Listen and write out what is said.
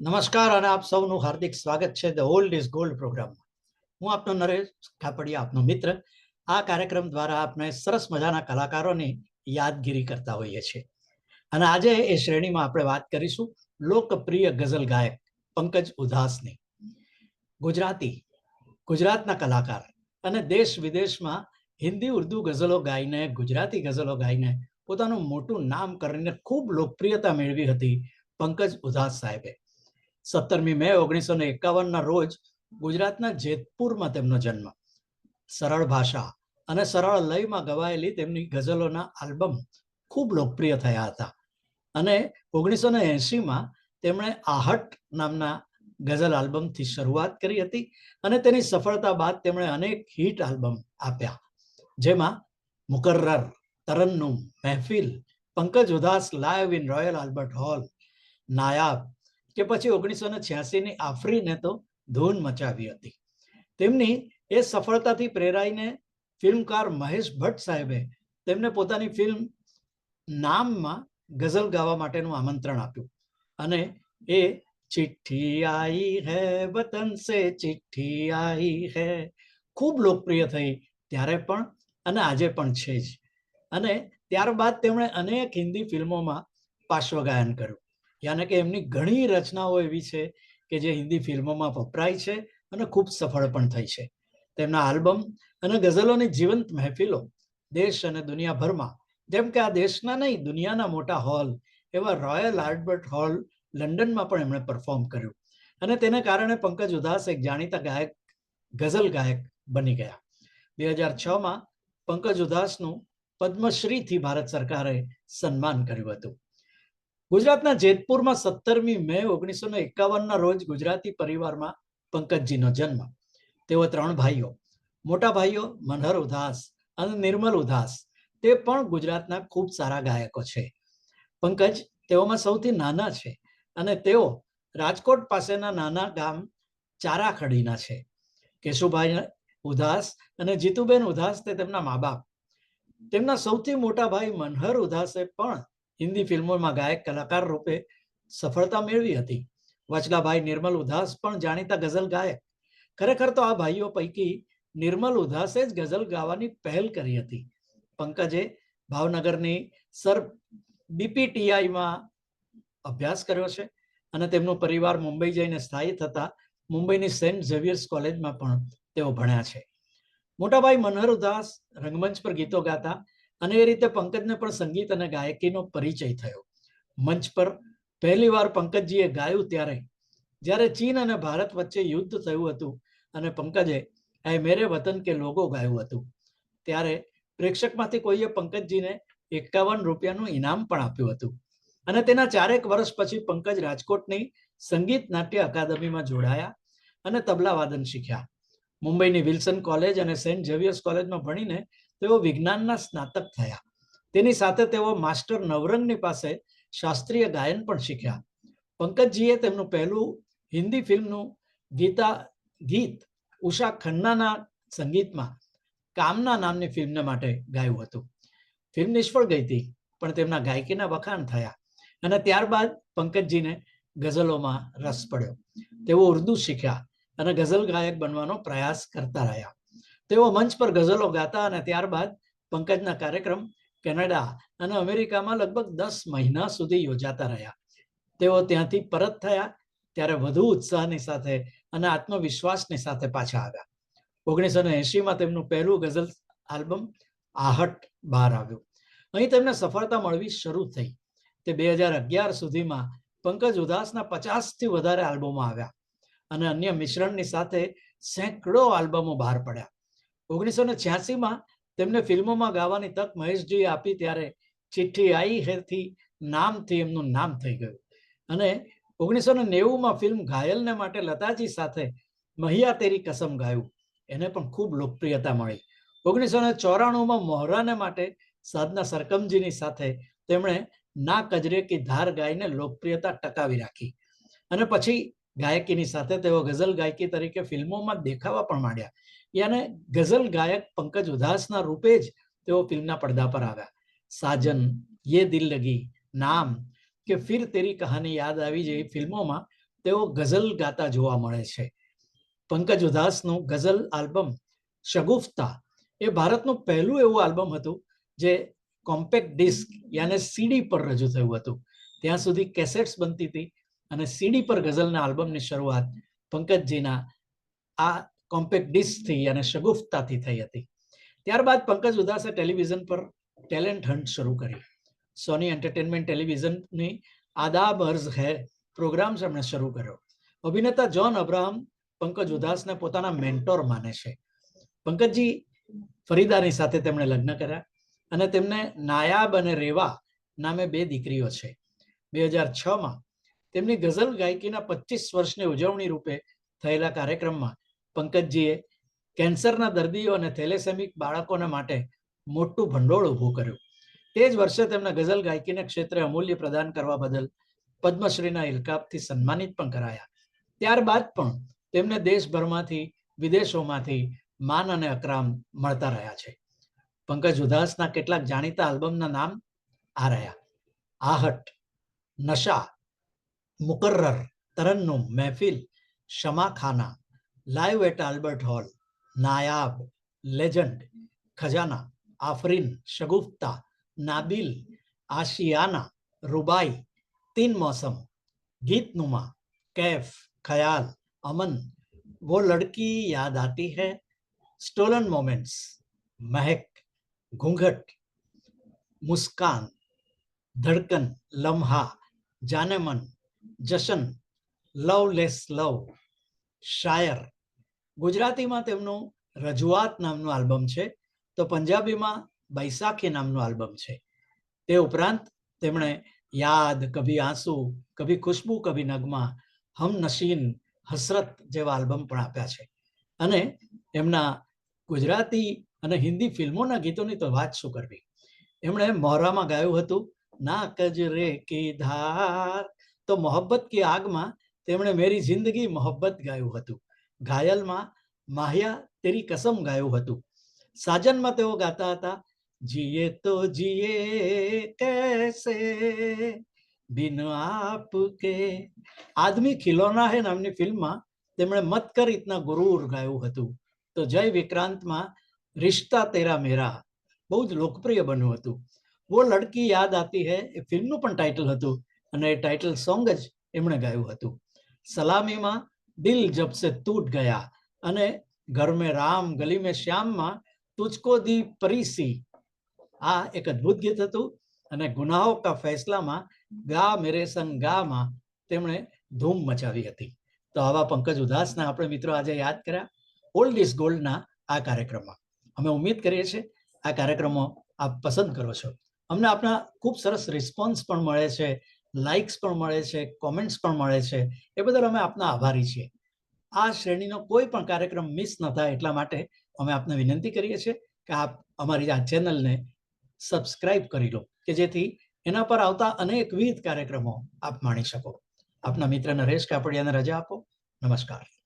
નમસ્કાર અને આપ સૌનું હાર્દિક સ્વાગત છે ધ ઓલ્ડ ઇઝ ગોલ્ડ પ્રોગ્રામમાં. હું આપનો નરેશ ખાપડિયા, આપનો મિત્ર. આ કાર્યક્રમ દ્વારા આપણે સરસ મજાના કલાકારોની યાદગીરી કરતા હોઈએ છીએ. અને આજે એ શ્રેણીમાં આપણે વાત કરીશું લોકપ્રિય ગઝલ ગાયક પંકજ ઉધાસની. ગુજરાતી, ગુજરાતના કલાકાર અને દેશ વિદેશમાં હિન્દી, ઉર્દુ ગઝલો ગાઈને, ગુજરાતી ગઝલો ગાઈને પોતાનું મોટું નામ કરીને ખૂબ લોકપ્રિયતા મેળવી હતી પંકજ ઉધાસ સાહેબે. સત્તરમી મે ઓગણીસો ને એકાવનના રોજ ગુજરાતના જેતપુરમાં તેમનો જન્મ. સરળ ભાષા અને સરળ લયમાં ગવાયેલી તેમની ગઝલોના આલ્બમ ખૂબ લોકપ્રિય થયા હતા. અને ઓગણીસો ને એંશીમાં તેમણે આહટ નામના ગઝલ આલ્બમથી શરૂઆત કરી હતી અને તેની સફળતા બાદ તેમણે અનેક હિટ આલ્બમ આપ્યા. જેમાં મુકર્રર, Tarannum, Mehfil, Pankaj Udhas live in Royal Albert Hall Nayaab કે પછી ઓગણીસો ને છ્યાસીની આફરીને તો ધૂન મચાવી હતી. તેમની એ સફળતાથી પ્રેરાઈને ફિલ્મકાર મહેશ ભટ્ટ સાહેબે તેમને પોતાની ફિલ્મ નામમાં ગઝલ ગાવા માટેનું આમંત્રણ આપ્યું. અને એ ચિઠ્ઠી આઈ હૈ વતન સે, ચિઠ્ઠી આઈ હૈ. ખૂબ લોકપ્રિય થઈ ત્યારે પણ અને આજે પણ છે જ. અને ત્યારબાદ તેમણે અનેક હિન્દી ફિલ્મોમાં પાર્શ્વગાયન કર્યું. યાને કે એમની ઘણી રચનાઓ એવી છે કે જે હિન્દી ફિલ્મોમાં વપરાય છે અને ખૂબ સફળ પણ થઈ છે. તેમના આલ્બમ અને ગઝલોની જીવંત મહેફિલો દેશ અને દુનિયાભરમાં, જેમ કે આ દેશના નહીં, દુનિયાના મોટા હોલ, એવા રોયલ આલ્બર્ટ હોલ લંડનમાં પણ એમણે પરફોર્મ કર્યું. અને તેને કારણે પંકજ ઉદાસ એક જાણીતા ગાયક, ગઝલ ગાયક બની ગયા. બે હજાર છમાં પંકજ ઉદાસનું પદ્મશ્રીથી ભારત સરકારે સન્માન કર્યું હતું. ગુજરાતના જેતપુરમાં સત્તરમી મે ઓગણીસો ને એકાવનના રોજ ગુજરાતી પરિવારમાં પંકજજીનો જન્મ. તેઓ ત્રણ ભાઈઓ. મોટા ભાઈઓ મનહર ઉદાસ અને નિર્મલ ઉદાસ. તે પણ ગુજરાતના ખૂબ સારા ગાયકો છે. પંકજ તેઓમાં સૌથી નાના છે અને તેઓ રાજકોટ પાસેના નાના ગામ ચારાખડીના છે. કેશુભાઈ ઉદાસ અને જીતુબેન ઉદાસ તે તેમના મા બાપ. તેમના સૌથી મોટા ભાઈ મનહર ઉદાસે પણ હિન્દી ફિલ્મોમાં ગાયક કલાકાર રૂપે સફળતા મેળવી હતી. વચલાભાઈ નિર્મલ ઉદાસ પણ જાણીતા ગઝલ ગાયક. ખરેખર તો આ ભાઈઓ પૈકી નિર્મલ ઉધાસે જ ગઝલ ગાવાની પહેલ કરી હતી. પંકજે ભાવનગરની સર બીપીટીઆઈમાં અભ્યાસ કર્યો છે અને તેમનો પરિવાર મુંબઈ જઈને સ્થાયી થતા મુંબઈની સેન્ટ ઝેવિયર્સ કોલેજમાં પણ તેઓ ભણ્યા છે. મોટાભાઈ મનહર ઉદાસ રંગમંચ પર ગીતો ગાતા અને એ રીતે પંકજને પણ સંગીત અને ગાયકીનો પરિચય થયો. મંચ પર પહેલી વાર પંકજજીએ ગાયું ત્યારે, જ્યારે ચીન અને ભારત વચ્ચે યુદ્ધ થયું હતું અને પંકજે એ મેરે વતન કે લોગો ગાયું હતું. ત્યારે પ્રેક્ષકમાંથી કોઈએ પંકજજીને એકાવન રૂપિયાનું ઇનામ પણ આપ્યું હતું. અને તેના ચારેક વર્ષ પછી પંકજ રાજકોટની સંગીત નાટ્ય અકાદમીમાં જોડાયા અને તબલા વાદન શીખ્યા. મુંબઈની વિલ્સન કોલેજ અને સેન્ટ ઝેવિયર્સ કોલેજમાં ભણીને તેઓ વિજ્ઞાનના સ્નાતક થયા. તેની સાથે તેઓ માસ્ટર નવરંગની પાસે શાસ્ત્રીય ગાયન પણ શીખ્યા. પંકજજીએ તેમનું પહેલું હિન્દી ફિલ્મનું ગીતા, ગીત ઉષા ખન્નાના સંગીતમાં કામના નામની ફિલ્મને માટે ગાયું હતું. ફિલ્મ નિષ્ફળ ગઈ હતી, પણ તેમના ગાયકીના વખાણ થયા અને ત્યારબાદ પંકજજીને ગઝલોમાં રસ પડ્યો. તેઓ ઉર્દુ શીખ્યા અને ગઝલ ગાયક બનવાનો પ્રયાસ કરતા રહ્યા. તેઓ મંચ પર ગઝલો ગાતા અને ત્યારબાદ પંકજના કાર્યક્રમ કેનેડા અને અમેરિકામાં લગભગ દસ મહિના સુધી યોજાતા રહ્યા. તેઓ ત્યાંથી પરત થયા ત્યારે વધુ ઉત્સાહની સાથે અને આત્મવિશ્વાસની સાથે પાછા આવ્યા. ઓગણીસો ને એસીમાં તેમનું પહેલું ગઝલ આલ્બમ આહટ બહાર આવ્યું. અહીં તેમને સફળતા મળવી શરૂ થઈ. તે બે હજાર અગિયાર સુધીમાં પંકજ ઉદાસના પચાસથી વધારે આલ્બમો આવ્યા અને અન્ય મિશ્રણની સાથે સેંકડો આલ્બમો બહાર પડ્યા. ઓગણીસો ને છ્યાસીમાં તેમને ફિલ્મોમાં ગાવાની તક મહેશજીએ આપી ત્યારે ચિઠ્ઠી આઈ હેથી નામથી એમનું નામ થઈ ગયું. અને ઓગણીસો ને નેવુંમાં ફિલ્મ ઘાયલને માટે લતાજી સાથે મહિયા તેરી કસમ ગાયું. એને પણ ખૂબ લોકપ્રિયતા મળી. ઓગણીસો ને ચોરાણુંમાં મોહરાને માટે સાધના સરકમજીની સાથે તેમણે ના કજરે કી ધાર ગાઈને લોકપ્રિયતા ટકાવી રાખી. અને પછી ગાયકીની સાથે તેઓ ગઝલ ગાયકી તરીકે ફિલ્મોમાં દેખાવા પણ માંડ્યા. યાને ગઝલ ગાયક પંકજ ઉદાસના રૂપે જ તેઓ ફિલ્મના પડદા પર આવ્યા. સાજન, યે દિલ લગી, નામ કે ફિર તેરી કહાની યાદ આવી જેવી ફિલ્મોમાં તેઓ ગઝલ ગાતા જોવા મળે છે. પંકજ ઉધાસનું ગઝલ આલ્બમ શગુફતા એ ભારતનું પહેલું એવું આલ્બમ હતું જે કોમ્પેક્ટ ડિસ્ક યાને સીડી પર રજૂ થયું હતું. ત્યાં સુધી કેસેટ્સ બનતી હતી અને સીડી પર ગઝલના આલ્બમની શરૂઆત પંકજજીના આ કોમ્પેક્ટ ડિસ્કથી અને શગુફતાથી થઈ હતી. ત્યારબાદ પંકજ ઉદાસે ટેલિવિઝન પર ટેલેન્ટ હન્ટ શરૂ કરી. સોની એન્ટરટેનમેન્ટ ટેલિવિઝનની આદાબ અર્ઝ હે પ્રોગ્રામ્સ એમણે શરૂ કર્યો. અભિનેતા જોન અબ્રાહમ પંકજ ઉદાસને પોતાના મેન્ટોર માને છે. પંકજજી ફરીદાની સાથે તેમણે લગ્ન કર્યા અને તેમને નાયાબ અને રેવા નામે બે દીકરીઓ છે. બે હજાર છમાં તેમની ગઝલ ગાયકીના પચીસ વર્ષની ઉજવણી રૂપે થયેલા કાર્યક્રમમાં પંકજજીએ કેન્સરના દર્દીઓ અને થેલેસેમિક બાળકોને માટે મોટું ભંડોળ ઊભું કર્યું. તે જ વર્ષે તેમના ગઝલ ગાયકીના ક્ષેત્રે અમૂલ્ય પ્રદાન કરવા બદલ પદ્મશ્રીના ઇલકાપથી સન્માનિત પણ કરાયા. ત્યારબાદ પણ તેમને દેશભરમાંથી, વિદેશોમાંથી માન અને અકરામ મળતા રહ્યા છે. પંકજ ઉદાસના કેટલાક જાણીતા આલ્બમના નામ આ રહ્યા. આહટ, નશા मुकर्र तरन्नुम, महफिल, शमा खाना, live at Albert Hall, Nayab, legend, Khazana, Aafreen, Shagufta, Nabil, आशियाना, रुबाई, तीन मौसम गीत नुमा कैफ, खयाल, अमन, वो लड़की याद आती है स्टोलन मोमेंट्स महक, घूंघट, मुस्कान, धड़कन, लम्हा, जाने मन જશન લવ લેસ લવ, શાયર. ગુજરાતીમાં તેમનું રજૂઆત નામનું આલ્બમ છે. તો પંજાબીમાં બૈસાખી નામનું આલ્બમ છે. તે ઉપરાંત તેમણે યાદ, કભી આંસુ, કભી ખુશ્બુ, કભી નગમા, હમ નશીન, હસરત જેવા આલ્બમ પણ આપ્યા છે. અને એમના ગુજરાતી અને હિન્દી ફિલ્મોના ગીતોની તો વાત શું કરવી? એમણે મોહરામાં ગાયું હતું ના કજરે કી ધાર તો મોહબ્બત કી આગમાં તેમણે મેરી જિંદગી મોહબ્બત ગાયું હતું. ઘાયલમાં માહિયા તેરી કસમ ગાયું હતું. સાજનમાં તેઓ ગાતા હતા, જીએ તો જીએ કેસે? બિન આપ કે આદમી ખિલોના હે નામની ફિલ્મમાં તેમણે મત કર ઇતના ગુરુર ગાયું હતું. તો જય વિક્રાંતમાં, રિશ્તા તેરા મેરા. બહુ જ લોકપ્રિય બન્યું હતું. વો લડકી યાદ આતી હૈ એ ફિલ્મનું પણ ટાઇટલ હતું. અને એ ટાઇટલ સોંગ જ એમણે ગાયું હતું. સલામીમાં દિલ જબ સે તૂટ ગયા અને ઘર મેં રામ ગલી મેં શ્યામમાં તુચકો દી પરીસી. આ એક અદ્ભુત ગીત હતું અને ગુનાહો કા ફેસલામાં ગા મેરે સંગ ગામાં તેમણે ધૂમ મચાવી હતી. તો આવા પંકજ ઉદાસના આપણે મિત્રો આજે યાદ કર્યા. ઓલ્ડ ઇઝ ગોલ્ડના આ કાર્યક્રમમાં. અમે ઉમ્મીદ કરીએ છીએ આ કાર્યક્રમો આપ પસંદ કરો છો. અમને આપના ખૂબ સરસ રિસ્પોન્સ પણ મળે છે. લાઇક્સ પણ મળે છે કોમેન્ટ્સ પણ મળે છે, એ બદલ અમે આપના આભારી છીએ. આ શ્રેણીનો કોઈ પણ કાર્યક્રમ મિસ ન થાય એટલા માટે અમે આપને વિનંતી કરીએ છીએ કે આપ અમારી આ ચેનલને સબસ્ક્રાઇબ કરી લો, કે જેથી એના પર આવતા અનેકવિધ કાર્યક્રમો આપ માણી શકો. આપના મિત્ર નરેશ કાપડિયાને રજા આપો. નમસ્કાર.